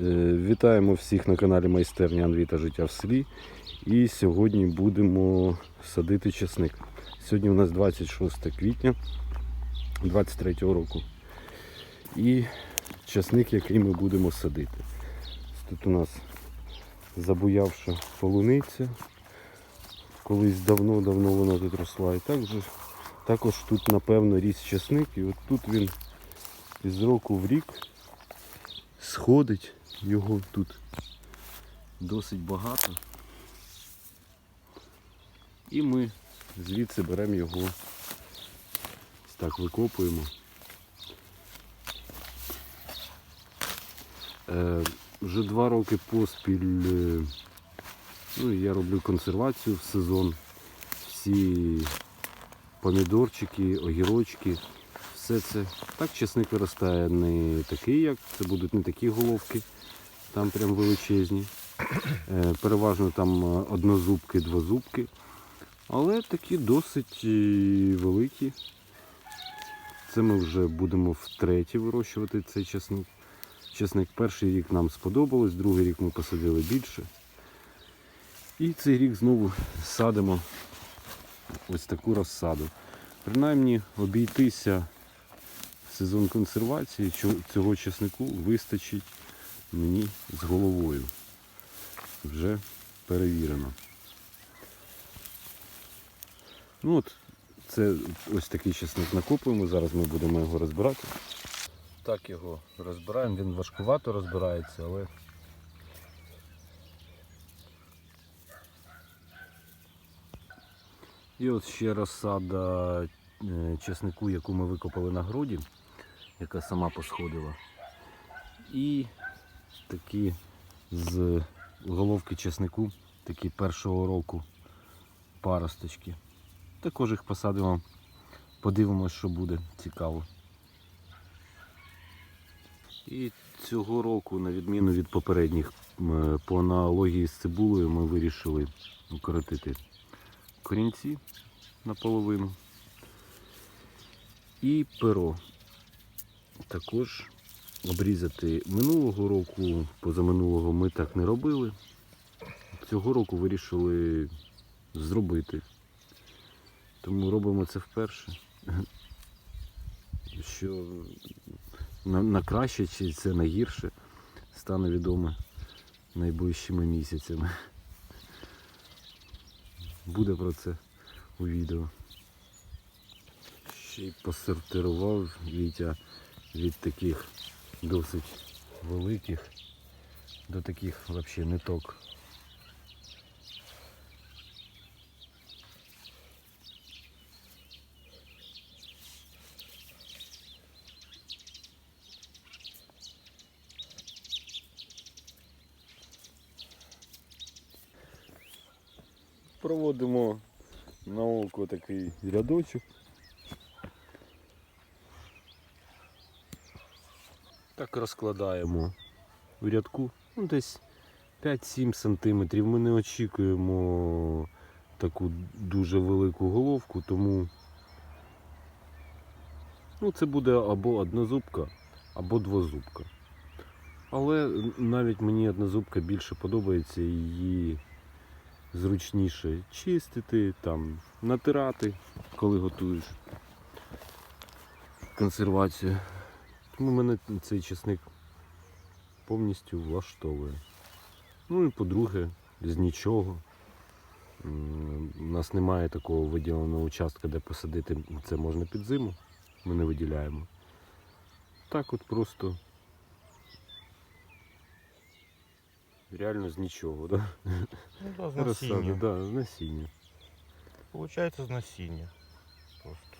Е, Вітаємо всіх на каналі Майстерня Андрій та життя в селі. І сьогодні будемо садити чесник. Сьогодні у нас 26 квітня 23 року. І чесник, який ми будемо садити. Тут у нас забуявша полуниця. Колись давно-давно вона тут росла. І також, також тут, напевно, ріс чесник. І от тут він із року в рік сходить. Його тут досить багато. І ми звідси беремо його, так викопуємо. Е, вже два роки поспіль е, ну, я роблю консервацію в сезон. Всі помідорчики, огірочки, все це. Так чесник виростає не такий, як це будуть не такі головки, там прям величезні. Е, Переважно там е, однозубки, двозубки. Але такі досить е, великі. Це ми вже будемо втретє вирощувати цей чесник. Чесник перший рік нам сподобалось, другий рік ми посадили більше. І цей рік знову садимо ось таку розсаду. Принаймні обійтися сезон консервації цього чеснику вистачить мені з головою. Вже перевірено. Ну от, це ось такий чесник накопуємо. Зараз ми будемо його розбирати. Так його розбираємо, він важкувато розбирається, але І от ще розсада е, чеснику, яку ми викопали на городі, яка сама посходила. І такі з головки чеснику, такі першого року паросточки. Також їх посадимо, подивимось, що буде цікаво. І цього року, на відміну від попередніх, по аналогії з цибулею, ми вирішили укоротити корінці наполовину. І перо. Також обрізати минулого року, позаминулого ми так не робили. Цього року вирішили зробити. Тому робимо це вперше. Що на, на краще чи це на гірше стане відомо найближчими місяцями. Буде про це у відео. Ще й посортирував Вітя від таких досить великих до таких взагалі ниток. Проводимо на око такий рядочок. Так розкладаємо в рядку ну, десь 5-7 см. Ми не очікуємо таку дуже велику головку, тому ну, це буде або однозубка, або двозубка. Але навіть мені однозубка більше подобається її зручніше чистити, там, натирати, коли готуєш консервацію. Тому мене цей чесник повністю влаштовує. Ну і по-друге, з нічого. У нас немає такого виділеного участка, де посадити це можна під зиму. Ми не виділяємо. Так от просто реально з нічого. Да? Ну да, з насіння. да, з насіння. Получається з насіння. Просто.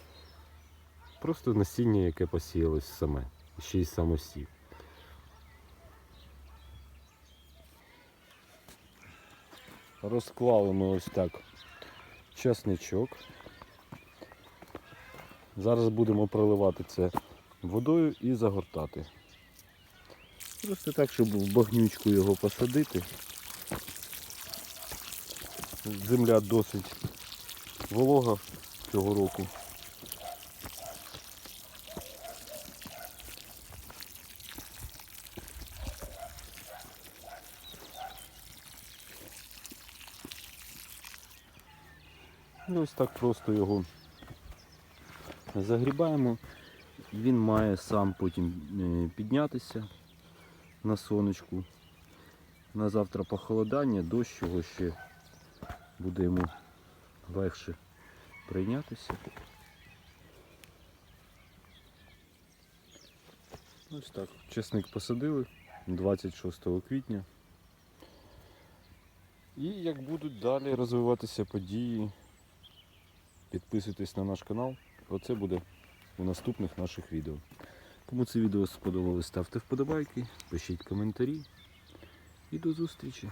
Просто насіння, яке посіялось саме, ще й самосів. Розклали ми ось так часничок. Зараз будемо проливати це водою і загортати. Просто так, щоб в багнючку його посадити. Земля досить волога цього року. Ось так просто його загрібаємо. Він має сам потім е, піднятися на сонечку. На завтра похолодання, дощ його ще буде йому легше прийнятися. Ось так. Чесник посадили 26 квітня. І як будуть далі розвиватися події, підписуйтесь на наш канал. Про це буде у наступних наших відео. Кому це відео сподобалось, ставте вподобайки, пишіть коментарі. І до зустрічі!